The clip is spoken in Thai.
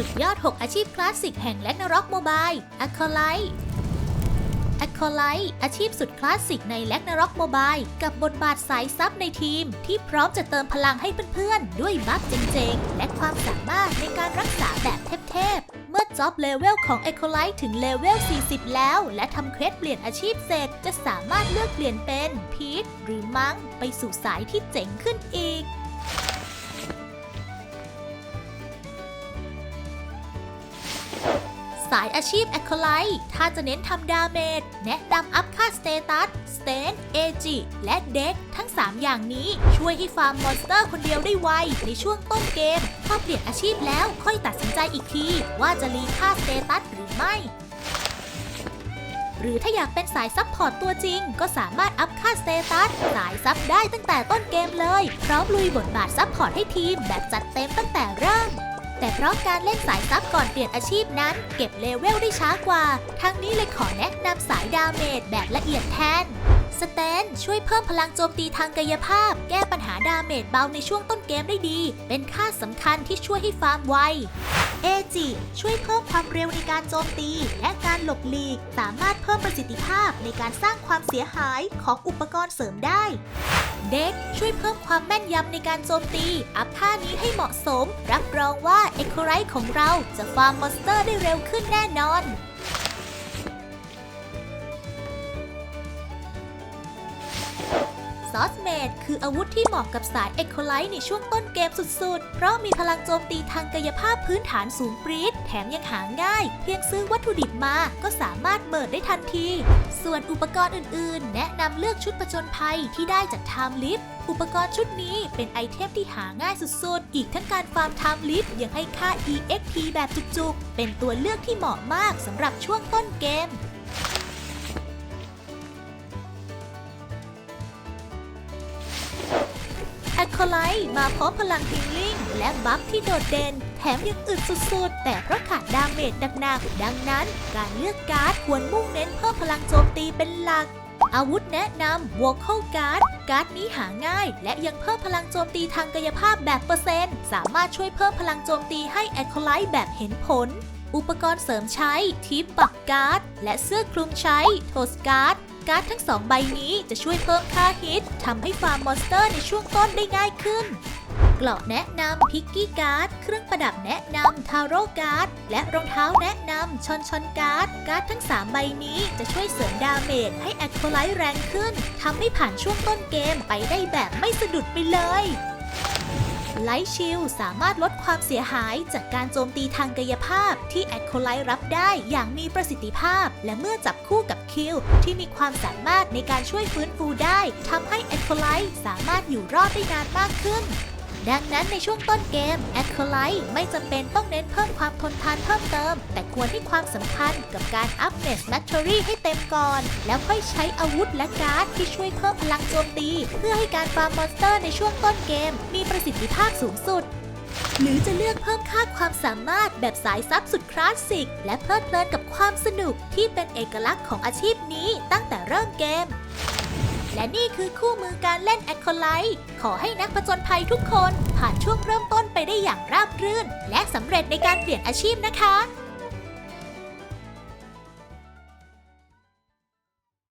สุดยอด 6 อาชีพคลาสสิกแห่งแลกนาร็อกโมบายอะคอไล a c o l i t e อาชีพสุดคลาสสิกในแลกนาร็อกโมบายกับบทบาทสายซับในทีม ที่พร้อมจะเติมพลังให้เพื่อนๆ ด้วยบัฟเจ๋งๆ และความสามารถในการรักษาแบบเทพๆ เมื่อจ็อบเลเวลของ a c o l i t e ถึงเลเวล 40 แล้ว และทำเควสเปลี่ยนอาชีพเสร็จ จะสามารถเลือกเปลี่ยนเป็นพีทหรือมังไปสู่สายที่เจ๋งขึ้นอีกายอาชีพ a c o l i t e ถ้าจะเน้นทำดาเมจแนะนำอัพค่าสเตตัส สเตนเอจิและเด็กทั้ง 3 อย่างนี้ช่วยให้ฟาร์มมอนสเตอร์คนเดียวได้ไว ในช่วงต้นเกมพอเปลี่ยนอาชีพแล้วค่อยตัดสินใจอีกที ว่าจะรีค่าสเตตัสหรือไม่หรือถ้าอยากเป็นสายซับพอร์ตตัวจริง ก็สามารถอัพค่าสเตตัสสายซับได้ตั้งแต่ต้นเกมเลย พร้อมลุยบทบาทซับพอร์ตให้ทีมแบบจัดเต็มตั้งแต่เริ่ม แต่เพราะการเล่นสายซับก่อนเปลี่ยนอาชีพนั้น เก็บเลเวลได้ช้ากว่า ทั้งนี้เลยขอแนะนำสายดาเมจแบบละเอียดแทนสแตนช่วยเพิ่มพลังโจมตีทางกายภาพ แก้ปัญหาดาเมจเบาในช่วงต้นเกมได้ดี เป็นค่าสำคัญที่ช่วยให้ฟาร์มไวเอจิช่วยเพิ่มความเร็วในการโจมตี และการหลบหลีก สามารถเพิ่มประสิทธิภาพในการสร้างความเสียหายของอุปกรณ์เสริมได้ เด็กช่วยเพิ่มความแม่นยำในการโจมตี อัพท่านี้ให้เหมาะสม รับรองว่าเอคโคไรท์ของเราจะฟาร์มมอนสเตอร์ได้เร็วขึ้นแน่นอน คืออาวุธที่เหมาะกับสายเอ o ไลท์ในช่วงต้นเกมสุดๆ เพราะมีพลังโจมตีทางกายภาพพื้นฐานสูงปรี๊ด แถมยังหาง่าย เพียงซื้อวัตถุดิบมาก็สามารถเบิดได้ทันที ส่วนอุปกรณ์อื่นๆ แนะนำเลือกชุดประจนภัยที่ได้จาก Time l i f t อุปกรณ์ชุดนี้เป็นไอเทมที่หาง่ายสุดๆ อีกทั้งการฟาร์ม Time l i f t ยังให้ค่า EXP แบบจุกๆ เป็นตัวเลือกที่เหมาะมากสำหรับช่วงต้นเกม ไลท์มาพร้อมพลังฮิลลิ่งและบัฟที่โดดเด่น แถมยังอึดสุดๆ แต่เพราะขาดดาเมจหนักๆดังนั้น การเลือกการ์ดควรมุ่งเน้นเพิ่มพลังโจมตีเป็นหลัก อาวุธแนะนำ Vocal Guard การ์ดนี้หาง่าย และยังเพิ่มพลังโจมตีทางกายภาพแบบเปอร์เซ็นต์ สามารถช่วยเพิ่มพลังโจมตีให้แอคคไลท์แบบเห็นผลอุปกรณ์เสริมใช้ ทิปปักการ์ด และเสื้อคลุมใช้ โทสการ์ด การ์ดทั้งสองใบนี้จะช่วยเพิ่มค่าฮิตทำให้ฟาร์มมอนสเตอร์ในช่วงต้นได้ง่ายขึ้นเกราะแนะนำพิกกี้การ์ด เครื่องประดับแนะนำทาโร่การ์ด และรองเท้าแนะนำชอนชอนการ์ด การ์ดทั้ง 3 ใบนี้จะช่วยเสริมดาเมจให้แอคโคไลท์แรงขึ้น ทำให้ผ่านช่วงต้นเกมไปได้แบบไม่สะดุดไปเลย ไลท์ชิลสามารถลดความเสียหายจากการโจมตีทางกายภาพที่แอดโคไลท์รับได้อย่างมีประสิทธิภาพ และเมื่อจับคู่กับคิลที่มีความสามารถในการช่วยฟื้นฟูได้ทำให้แอดโคไลท์สามารถอยู่รอดได้นานมากขึ้น ดังนั้นในช่วงต้นเกมแอคโคไลท์ไม่จำเป็นต้องเน้นเพิ่มความทนทานเพิ่มเติม แต่ควรให้ความสำคัญกับการอัพเนสแมทอรี่ให้เต็มก่อน แล้วค่อยใช้อาวุธและการ์ดที่ช่วยเพิ่มพลังโจมตี เพื่อให้การฟาร์มมอนสเตอร์ในช่วงต้นเกม มีประสิทธิภาพสูงสุดหรือจะเลือกเพิ่มค่าความสามารถแบบสายซับสุดคลาสสิก และเพลิดเพลินกับความสนุกที่เป็นเอกลักษณ์ของอาชีพนี้ตั้งแต่เริ่มเกม และนี่คือคู่มือการเล่นแอคโคไลท์ขอให้นักผจญภัยทุกคน ผ่านช่วงเริ่มต้นไปได้อย่างราบรื่น และสำเร็จในการเปลี่ยนอาชีพนะคะ